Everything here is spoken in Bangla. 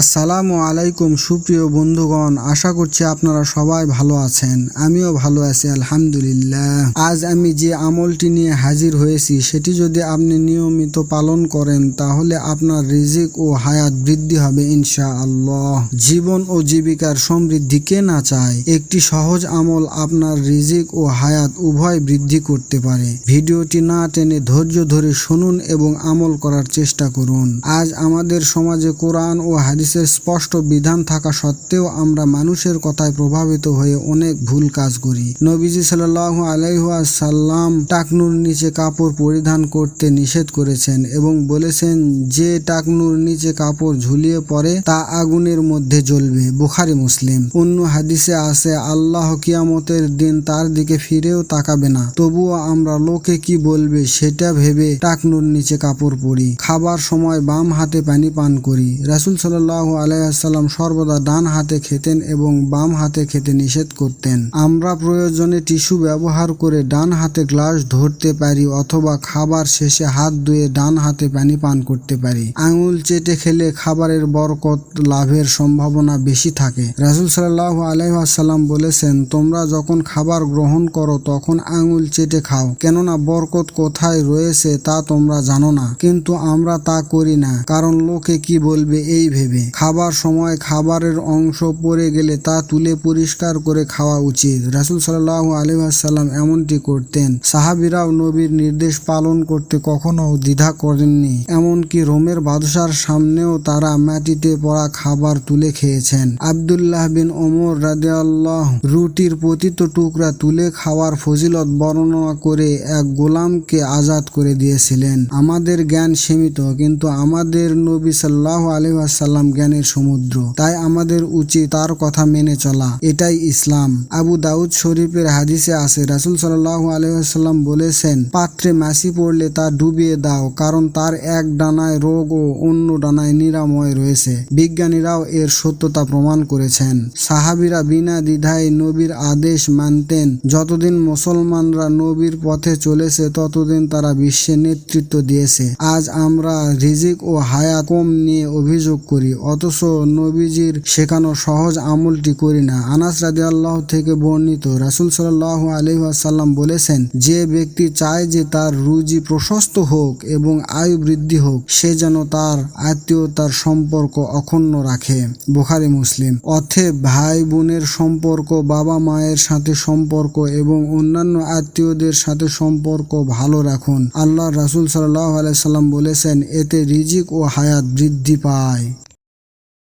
আসসালামু আলাইকুম সুপ্রিয় বন্ধুগণ, আশা করছি আপনারা সবাই ভালো আছেন, আমিও ভালো আছি, আলহামদুলিল্লাহ। আজ আমি যে আমলটি নিয়ে হাজির হয়েছি, সেটি যদি আপনি নিয়মিত পালন করেন, তাহলে আপনার রিজিক ও হায়াত বৃদ্ধি হবে ইনশা আল্লাহ জীবন ও জীবিকার সমৃদ্ধি কে না চায়, একটি সহজ আমল আপনার রিজিক ও হায়াত উভয় বৃদ্ধি করতে পারে। ভিডিওটি না টেনে ধৈর্য ধরে শুনুন এবং আমল করার চেষ্টা করুন। আজ আমাদের সমাজে কোরআন ও হাদিসের স্পষ্ট বিধান থাকা সত্ত্বেও আমরা মানুষের কথায় প্রভাবিত হয়ে অনেক ভুল কাজ করি। নবীজি সাল্লাহ আলাইহাল্লাম টাকনুর নিচে কাপড় পরিধান করতে নিষেধ করেছেন এবং বলেছেন, যে টাকনুর নিচে কাপড় ঝুলিয়ে পড়ে, তা আগুনের মধ্যে জ্বলবে। বুখারি, মুসলিম। অন্য হাদিসে আছে, আল্লাহ কিয়ামতের দিন তার দিকে ফিরেও তাকাবে না। তবুও আমরা লোকে কি বলবে সেটা ভেবে টাকনুর নিচে কাপড় পরি। খাবার সময় বাম হাতে পানি পান করি। রাসুল সাল্লাহ আলাইসাল্লাম সর্বদা ডান হাতে খেতেন এবং বাম হাতে খেতে নিষেধ করতেন। আমরা প্রয়োজনে টিস্যু ব্যবহার করে ডান হাতে গ্লাস ধরতে পারি অথবা খাবার শেষে হাত ধুয়ে ডান হাতে পানি পান করতে পারি। আঙুল চেটে খেলে খাবারের বরকত লাভের সম্ভাবনা বেশি থাকে। রাসুল সাল্লাহ আলাইসাল্লাম বলেছেন, তোমরা যখন খাবার গ্রহণ করো, তখন আঙুল চেটে খাও। কেননা বরকত কোথায় রয়েছে তা তোমরা জানো না। কিন্তু আমরা তা করি না। কারণ লোকে কি বলবে এই ভেবে? খাবার সময় খাবারের অংশ পড়ে গেলে তা তুলে পরিষ্কার করে খাওয়া উচিত। রাসুল সাল্লাহ আলহাম এমনটি করতেন, সাহাবিরাও নবীর নির্দেশ পালন করতে কখনো দ্বিধা করেননি। এমনকি রোমের বাদশার সামনেও তারা মাটিতে পড়া খাবার তুলে খেয়েছেন। আবদুল্লাহ বিন ওমর রাদিয়াল্লাহ রুটির পতিত টুকরা তুলে খাওয়ার ফজিলত বর্ণনা করে এক গোলামকে আজাদ করে দিয়েছিলেন। আমাদের জ্ঞান সীমিত, কিন্তু আমাদের নবী সাল্লাহ আলহাম জ্ঞানের সমুদ্র। তাই আমাদের উচিত তার কথা মেনে চলা। এটাই ইসলাম। আবু দাউদ শরীফের হাদিসে আছে, রাসুল সাল্লাহ আলহাম বলেছেন, পাত্রে মাসি পড়লে তা ডুবিয়ে দাও, কারণ তার এক ডানায় রোগ ও অন্য ডানায় নিরাময় রয়েছে। বিজ্ঞানীরাও এর সত্যতা প্রমাণ করেছেন। সাহাবিরা বিনা দ্বিধায় নবীর আদেশ মানতেন, যতদিন মুসলমানরা নবীর পথে চলেছে, ততদিন তারা বিশ্বে নেতৃত্ব দিয়েছে। আজ আমরা রিজিক ও হায়া কম নিয়ে অভিযোগ করি অথচ নবীজির শেখানো সহজ আমলটি করি না। আনাস রাজি আল্লাহ থেকে বর্ণিত রাসুল সাল্লাহ আলহাসাল্লাম বলেছেন, যে ব্যক্তি চায় যে তার রুজি প্রশস্ত হোক এবং আয়ু বৃদ্ধি হোক, সে যেন তার আত্মীয়তার সম্পর্ক অক্ষুণ্ণ রাখে। বুখারি, মুসলিম। অথে ভাই বোনের সম্পর্ক, বাবা মায়ের সাথে সম্পর্ক এবং অন্যান্য আত্মীয়দের সাথে সম্পর্ক ভালো রাখুন। আল্লাহ রাসুল সাল্লাহ আলাইসাল্লাম বলেছেন, এতে রিজিক ও হায়াত বৃদ্ধি পায়।